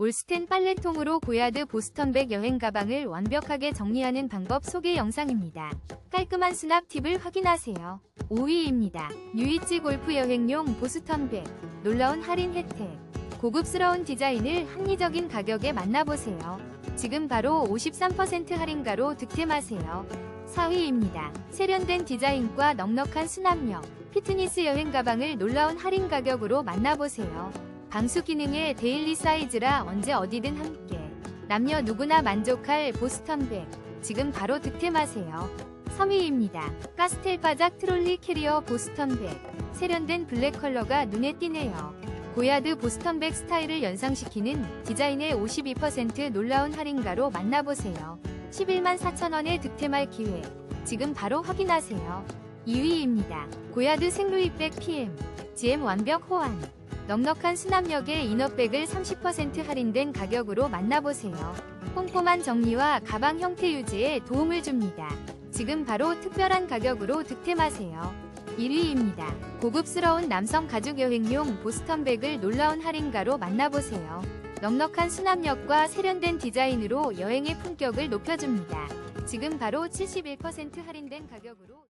올스텐 빨래통으로 고야드 보스턴백 여행 가방을 완벽하게 정리하는 방법 소개 영상입니다. 깔끔한 수납 팁을 확인하세요. 5위입니다. 뉴이치 골프 여행용 보스턴백. 놀라운 할인 혜택. 고급스러운 디자인을 합리적인 가격에 만나보세요. 지금 바로 53% 할인가로 득템하세요. 4위입니다. 세련된 디자인과 넉넉한 수납력. 피트니스 여행 가방을 놀라운 할인 가격으로 만나보세요. 방수 기능의 데일리 사이즈라 언제 어디든 함께. 남녀 누구나 만족할 보스턴백. 지금 바로 득템하세요. 3위입니다. 카스텔 바작 트롤리 캐리어 보스턴백. 세련된 블랙 컬러가 눈에 띄네요. 고야드 보스턴백 스타일을 연상시키는 디자인의 52% 놀라운 할인가로 만나보세요. 11만 4천원에 득템할 기회. 지금 바로 확인하세요. 2위입니다. 고야드 생루이백 PM. GM 완벽 호환. 넉넉한 수납력의 이너백을 30% 할인된 가격으로 만나보세요. 꼼꼼한 정리와 가방 형태 유지에 도움을 줍니다. 지금 바로 특별한 가격으로 득템하세요. 1위입니다. 고급스러운 남성 가죽 여행용 보스턴백을 놀라운 할인가로 만나보세요. 넉넉한 수납력과 세련된 디자인으로 여행의 품격을 높여줍니다. 지금 바로 71% 할인된 가격으로